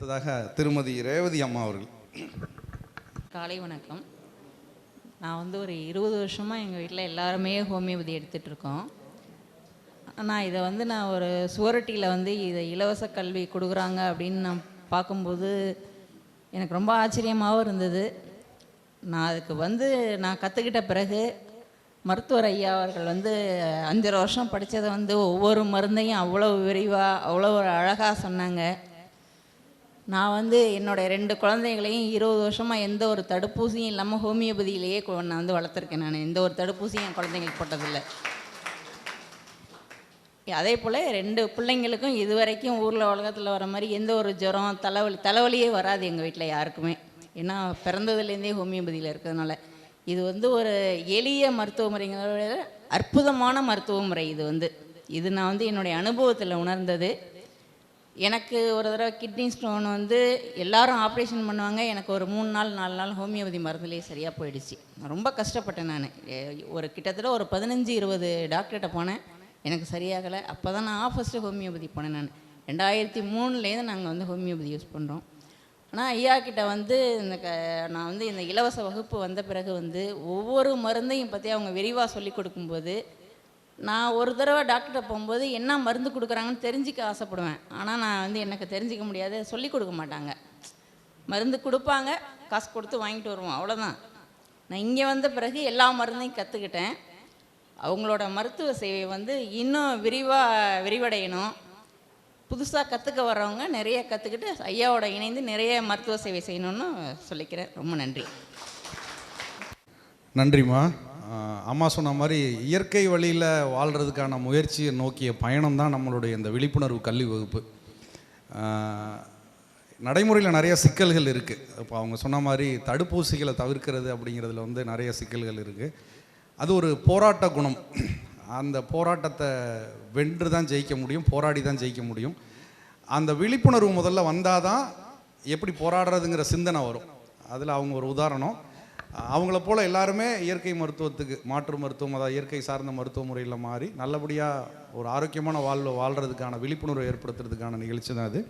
அடுத்ததாக திருமதி ரேவதி அம்மா அவர்கள். காலை வணக்கம். நான் வந்து ஒரு இருபது வருஷமாக எங்கள் வீட்டில் எல்லாருமே ஹோமியோபதி எடுத்துகிட்டு இருக்கோம். ஆனால் இதை வந்து நான் ஒரு சுவரட்டியில் வந்து இதை இலவச கல்வி கொடுக்குறாங்க அப்படின்னு நான் பார்க்கும்போது எனக்கு ரொம்ப ஆச்சரியமாகவும் இருந்தது. நான் அதுக்கு வந்து நான் கற்றுக்கிட்ட பிறகு மருத்துவர் ஐயா அவர்கள் வந்து அஞ்சரை வருஷம் படித்ததை வந்து ஒவ்வொரு மருந்தையும் அவ்வளோ விரிவாக அவ்வளோ ஒரு அழகாக சொன்னாங்க. நான் வந்து என்னோட ரெண்டு குழந்தைகளையும் இருபது வருஷமாக எந்த ஒரு தடுப்பூசியும் இல்லாமல் ஹோமியோபதியிலேயே நான் வந்து வளர்த்துருக்கேன் நான். எந்த ஒரு தடுப்பூசியும் என் குழந்தைங்களுக்கு போட்டதில்லை. அதே போல் ரெண்டு பிள்ளைங்களுக்கும் இது வரைக்கும் ஊரில் உலகத்தில் வர மாதிரி எந்த ஒரு ஜுரம் தலைவலி தலைவலியே வராது எங்கள் வீட்டில் யாருக்குமே. ஏன்னா பிறந்ததுலேருந்தே ஹோமியோபதியில் இருக்கிறதுனால. இது வந்து ஒரு எளிய மருத்துவ முறைங்கிறத அற்புதமான மருத்துவ முறை இது வந்து. இது நான் வந்து என்னுடைய அனுபவத்தில் உணர்ந்தது. எனக்கு ஒரு தடவை கிட்னி ஸ்டோன் வந்து எல்லாரும் ஆப்ரேஷன் பண்ணுவாங்க. எனக்கு ஒரு மூணு நாள் நாலு நாள் ஹோமியோபதி மருந்துலேயே சரியாக போயிடுச்சு. ரொம்ப கஷ்டப்பட்டேன் நான். ஒரு கிட்டத்தட்ட ஒரு பதினஞ்சு இருபது டாக்டர்கிட்ட போனேன். எனக்கு சரியாகலை. அப்போ தான் நான் ஃபஸ்ட்டு ஹோமியோபதி போனேன் நான். ரெண்டாயிரத்தி மூணுலேருந்து நாங்கள் வந்து ஹோமியோபதி யூஸ் பண்ணுறோம் ஆனால் ஐயா கிட்ட வந்து இந்த க நான் வந்து இந்த இலவச வகுப்பு வந்த பிறகு வந்து ஒவ்வொரு மருந்தையும் பற்றி அவங்க விரிவாக சொல்லி கொடுக்கும்போது நான் ஒரு தடவை டாக்டர்கிட்ட போகும்போது என்ன மருந்து கொடுக்குறாங்கன்னு தெரிஞ்சிக்க ஆசைப்படுவேன். ஆனால் நான் வந்து எனக்கு தெரிஞ்சிக்க முடியாது. சொல்லி கொடுக்க மாட்டாங்க. மருந்து கொடுப்பாங்க. காசு கொடுத்து வாங்கிட்டு வருவோம். அவ்வளோதான் நான் இங்கே வந்த பிறகு எல்லா மருந்தையும் கற்றுக்கிட்டேன் அவங்களோட மருத்துவ சேவை வந்து இன்னும் விரிவாக விரிவடையணும். புதுசாக கற்றுக்க வர்றவங்க நிறைய கற்றுக்கிட்டு ஐயாவோட இணைந்து நிறைய மருத்துவ சேவை செய்யணும்னு சொல்லிக்கிறேன். ரொம்ப நன்றி. நன்றிம்மா. அம்மா சொன்ன மாதிரி இயற்கை வழியில் வாழ்கிறதுக்கான முயற்சியை நோக்கிய பயணம் தான் நம்மளுடைய இந்த விழிப்புணர்வு கல்வி வகுப்பு. நடைமுறையில் நிறைய சிக்கல்கள் இருக்குது இப்போ அவங்க சொன்ன மாதிரி தடுப்பூசிகளை தவிர்க்கிறது அப்படிங்கிறதுல வந்து நிறைய சிக்கல்கள் இருக்குது அது ஒரு போராட்ட குணம். அந்த போராட்டத்தை வென்று தான் ஜெயிக்க முடியும் போராடி தான் ஜெயிக்க முடியும். அந்த விழிப்புணர்வு முதல்ல வந்தால் தான் எப்படி போராடுறதுங்கிற சிந்தனை வரும். அதில் அவங்க ஒரு உதாரணம். அவங்கள போல் எல்லாருமே இயற்கை மருத்துவத்துக்கு மாற்று மருத்துவம் அதாவது இயற்கை சார்ந்த மருத்துவ முறையில் மாறி நல்லபடியாக ஒரு ஆரோக்கியமான வாழ்வு வாழ்கிறதுக்கான விழிப்புணர்வு ஏற்படுத்துறதுக்கான நிகழ்ச்சி தான் அது.